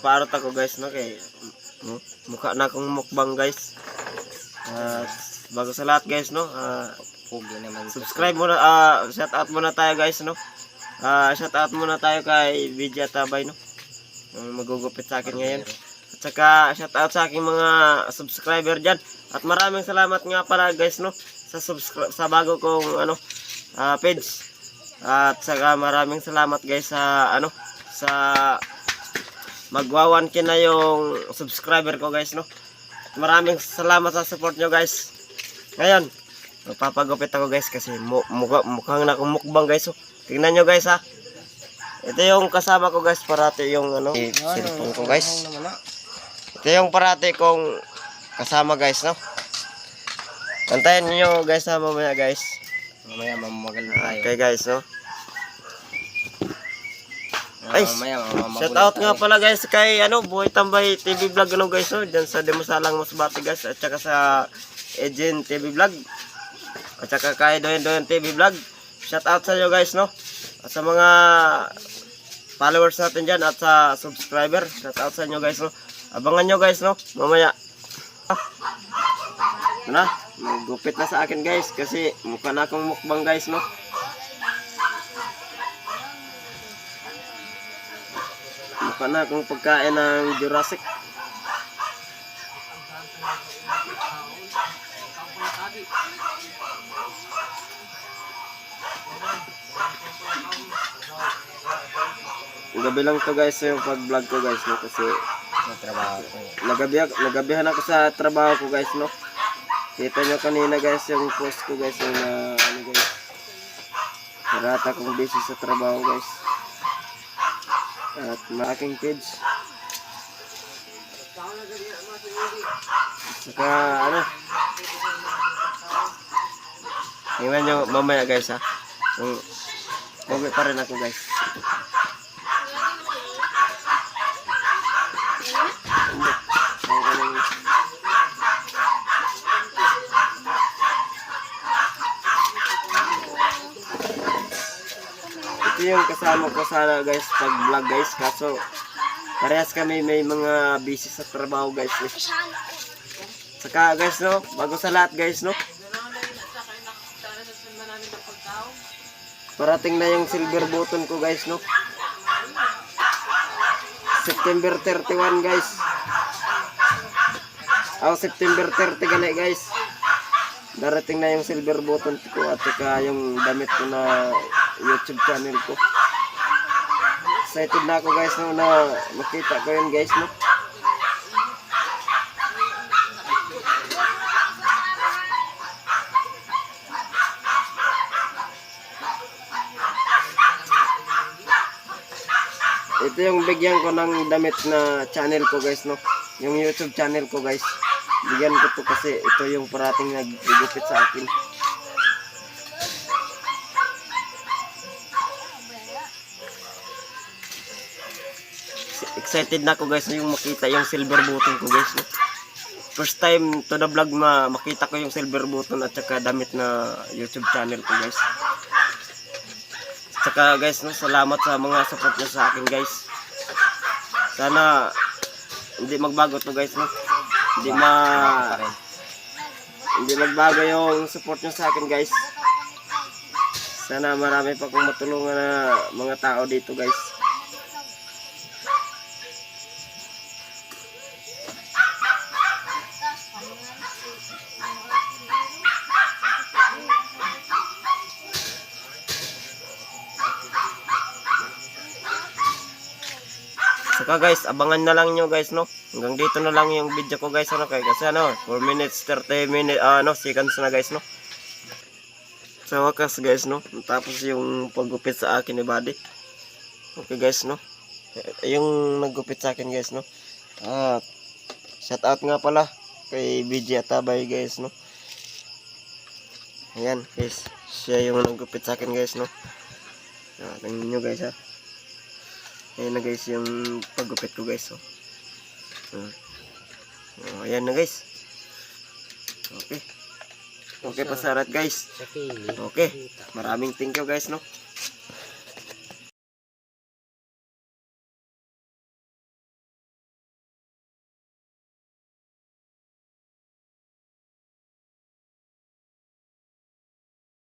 Maparot ako guys no kay mu- mukha na akong mukbang guys. At bago sa lahat guys no, naman. subscribe muna ah shout out muna tayo guys no. Ah shout out muna tayo kay Vidya Tabay no. Magugupit sa akin ngayon. Saka shout out sa aking mga subscriber diyan. At maraming salamat nga pala guys no sa subscribe sa bago kong ano ah, page. At saka maraming salamat guys sa ano sa magwa 1k na yung subscriber ko guys no. At maraming salamat sa support nyo guys. Ngayon, magpapagupit ako guys kasi mu mukha, mukhang na akong mukbang guys. Oh. Tingnan nyo guys ha. Ito yung kasama ko guys parati yung ano, cellphone ko guys. Ito yung parati kong kasama guys no. Kantayin nyo guys ha mamaya guys. Mamaya mamagal na tayo. Okay guys no. Ah, Ay, mamaya mamagal Shout out nga pala guys kay ano, Buhay Tambay TV Vlog ano guys no, diyan sa Demosalang Masbate guys at saka sa Agent TV Vlog. At saka kay Doyen Doyen TV Vlog. Shout out sa inyo guys no. At sa mga followers natin diyan at sa subscriber, shout out sa inyo guys no. Abangan nyo guys no, mamaya. Na, magupit na sa akin guys kasi mukha na akong mukbang guys no. Mukha na akong pagkain ng Jurassic. Gabi lang to guys yung pag-vlog ko guys no kasi May trabaho ko. nagabi nagabihan ako sa trabaho ko guys no. Kita nyo kanina guys yung post ko guys yung na ano guys. Parata kong busy sa trabaho guys. At malaking page. Saka ano. Tingnan nyo mamaya guys ha. Kung Uwi pa rin ako guys. Ito yung kasama ko sana guys pag vlog guys kaso parehas kami may mga busy sa trabaho guys eh. Saka guys no, bago sa lahat guys no. Parating na yung silver button ko guys no. September 31 guys. Oh, September 30 gani guys. Darating na yung silver button ko at saka yung damit ko na YouTube channel ko. Excited na ako guys no na makita ko yun guys no. Ito yung bigyan ko ng damit na channel ko guys no. Yung YouTube channel ko guys. Bigyan ko to kasi ito yung parating nagigupit sa akin. Excited na ako guys yung makita yung silver button ko guys no. First time to the vlog ma makita ko yung silver button at saka damit na YouTube channel ko guys. Tsaka guys, no, salamat sa mga support nyo sa akin guys. Sana hindi magbago to guys, no. Hindi ma hindi magbago yung support nyo sa akin guys. Sana marami pa kong matulungan na mga tao dito guys. Saka guys, abangan na lang nyo guys, no. Hanggang dito na lang yung video ko guys, ano kay kasi ano, 4 minutes 30 minutes ano, seconds na guys, no. Sa wakas guys, no. Tapos yung paggupit sa akin ni Buddy. Okay guys, no. Eh, Yung naggupit sa akin guys, no. At shout out nga pala kay BJ Atabay guys, no. Ayan guys, siya yung naggupit sa akin guys, no. Ah, tingnan nyo guys ha. Ayan na guys yung paggupit ko guys. Oh. Ah. Oh, ayan na guys. Okay. Okay, pasarat guys. Okay. Maraming thank you guys, no?